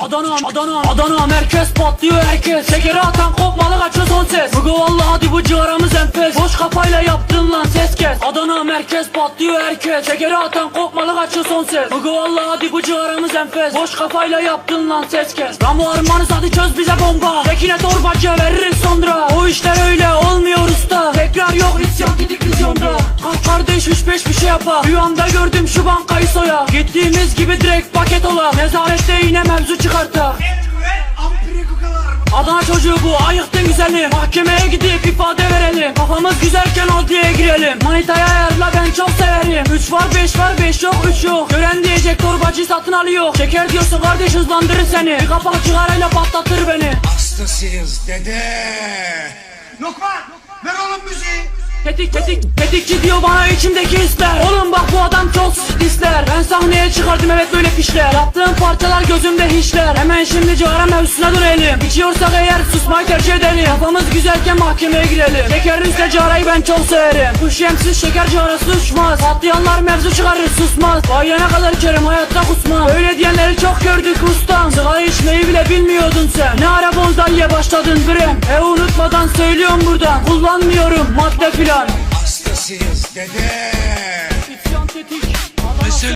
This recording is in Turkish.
Adana, Adana, Adana merkez patlıyor herkes. Şekeri atan kopmalı kaçıyor son ses. Mugo valla hadi bu ciğaramız enfes. Boş kafayla yaptın lan ses kes. Adana merkez patlıyor herkes. Şekeri atan kopmalı kaçıyor son ses. Mugo valla hadi bu ciğaramız enfes. Boş kafayla yaptın lan ses kes. Ramo armanız hadi çöz yapa. Rüyamda gördüm şu bankayı soya. Gittiğimiz gibi direkt paket ola. Nezarette yine mevzu çıkarta. Adana çocuğu bu ayıktın güzeli Mahkemeye gidip ifade verelim. Kafamız güzelken adliyeye girelim. Manitaya ayarla ben çok severim. 3 var 5 var 5 yok 3 yok. Gören diyecek torbacı satın alıyor. Şeker diyorsa kardeş hızlandırır seni. Bir kapak cigarayla patlatır beni. Hastasıyız dede. Lokman ver oğlum müziği. Tetik tetik tetikçi diyor bana içimdeki hisler Oğlum bak bu adam çok ister Ben sahneye çıkardım evet böyle fişler Yaptığım parçalar gözümde hiçler. Hemen şimdi cigara mevzusuna dönelim. İçiyorsak eğer susmayı tercih edelim. Kafamız güzelken mahkemeye girelim. Şekerin üstüne cigarayı ben çok severim. Bu şemsiz şeker cigarası uçmaz. Patlayanlar mevzu çıkarır susmaz. Bayana kadar içerim hayatta kusmam. Öyle diyenleri çok gördük ustam. Sigara içmeyi bile bilmiyordun sen. Ne ara bonzaiye başladın bre E unutmadan söylüyorum buradan Kullanmıyorum madde filan. Hastasıyız dede. İsyan tetik